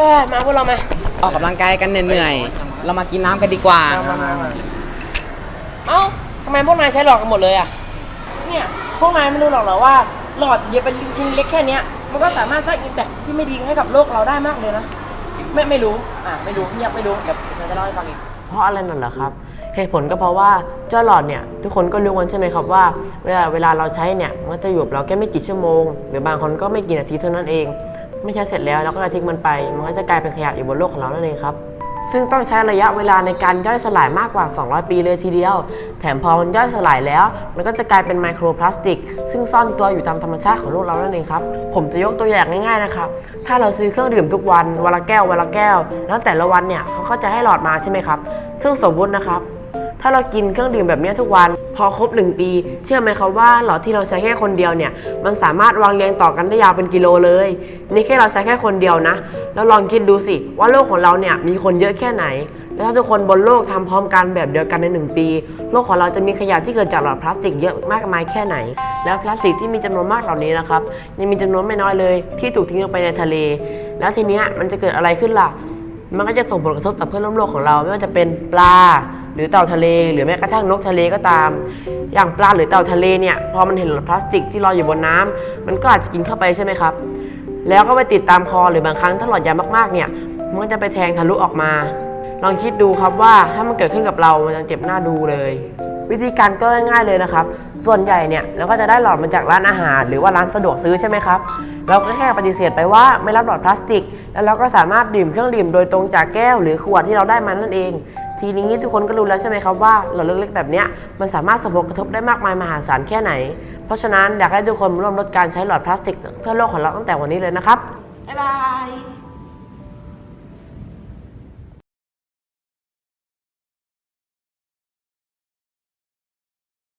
อมาพวกเรามาออกกำลังกายกันเหนื่อยๆ เรามากินน้ำกันดีกว่า เอ้าทำไมพวกนายใช้หลอดกันหมดเลยอะเนี่ยพวกนายไม่รู้หรอกเหรอว่า หลอดเย็บเป็นชิ้นเล็กแค่เนี้ยมันก็สามารถสร้างอิมแพคที่ไม่ดีให้กับโลกเราได้มากเลยนะไม่ไม่รู้อะไม่รู้เงียบไม่รู้เดี๋ยวเราจะเล่าให้ฟังอีก เพราะอะไรนั่นเหรอครับ เหตุผลก็เพราะว่าเจ้าหลอดเนี่ย ทุกคนก็รู้กันใช่ไหมครับว่า เวลาเวลาเราใช้เนี่ย มันจะอยู่กับเราแค่ไม่กี่ชั่วโมง หรือบางคนก็ไม่กี่นาทีเท่านั้นเอง ไม่ใช้เสร็จแล้วเราก็จะทิ้งมันไป มันก็จะกลายเป็นขยะอยู่บนโลกของเรานั่นเองครับ ซึ่งต้องใช้ระยะเวลาในการย่อยสลายมากกว่า 200 ปีเลยทีเดียว แถมพอมันย่อยสลายแล้ว มันก็จะกลายเป็นไมโครพลาสติก ซึ่งซ่อนตัวอยู่ตามธรรมชาติของโลกเรานั่นเองครับ ผมจะยกตัวอย่างง่ายๆนะครับ ถ้าเราซื้อเครื่องดื่มทุกวันวันละแก้ววันละแก้ว แล้วแต่ละวันเนี่ยเขาก็จะให้หลอดมาใช่ไหมครับ ซึ่งสมมตินะครับ ถ้าเรากินเครื่องดื่มแบบนี้ทุกวัน พอครบ 1 ปี เชื่อไหมครับว่าหลอดที่เราใช้แค่คนเดียวเนี่ย มันสามารถวางเรียงต่อกันได้ยาวเป็นกิโลเลย นี่แค่เราใช้แค่คนเดียวนะ แล้วลองคิดดูสิ ว่าโลกของเราเนี่ยมีคนเยอะแค่ไหน แล้วถ้าทุกคนบนโลกทำพร้อมกันแบบเดียวกันใน 1 ปี โลกของเราจะมีขยะที่เกิดจากหลอดพลาสติกเยอะมากมายแค่ไหน แล้วพลาสติกที่มีจำนวนมากเหล่านี้นะครับยังมีจำนวนไม่น้อยเลย ที่ถูกทิ้งลงไปในทะเล แล้วทีเนี้ยมันจะเกิดอะไรขึ้นล่ะมันก็จะส่งผลกระทบต่อเพื่อนร่วมโลกของเราไม่ว่าจะเป็นปลา หรือเต่าทะเล หรือแม้กระทั่งนกทะเลก็ตาม อย่างปลาหรือเต่าทะเลเนี่ยพอมันเห็นหลอดพลาสติกที่ลอยอยู่บนน้ำมันก็อาจจะกินเข้าไปใช่ไหมครับ แล้วก็ไปติดตามคอหรือบางครั้งถ้าหลอดยามากๆเนี่ยมันก็จะไปแทงทะลุออกมา ลองคิดดูครับว่าถ้ามันเกิดขึ้นกับเรามันจะเจ็บหน้าดูเลย วิธีการก็ง่ายๆเลยนะครับ ส่วนใหญ่เนี่ยเราก็จะได้หลอดมาจากร้านอาหาร หรือว่าร้านสะดวกซื้อใช่ไหมครับเราก็แค่ปฏิเสธไปว่าไม่รับหลอดพลาสติก แล้วเราก็สามารถดื่มเครื่องดื่มโดยตรงจากแก้ว หรือขวดที่เราได้มานั่นเอง ทีนี้ทุกคนก็รู้แล้วใช่ไหมครับว่าหลอดเล็กๆแบบเนี้ยมันสามารถส่งผลกระทบได้มากมายมหาศาลแค่ไหน เพราะฉะนั้นอยากให้ทุกคนร่วมลดการใช้หลอดพลาสติก เพื่อโลกของเราตั้งแต่วันนี้เลยนะครับบ๊ายบาย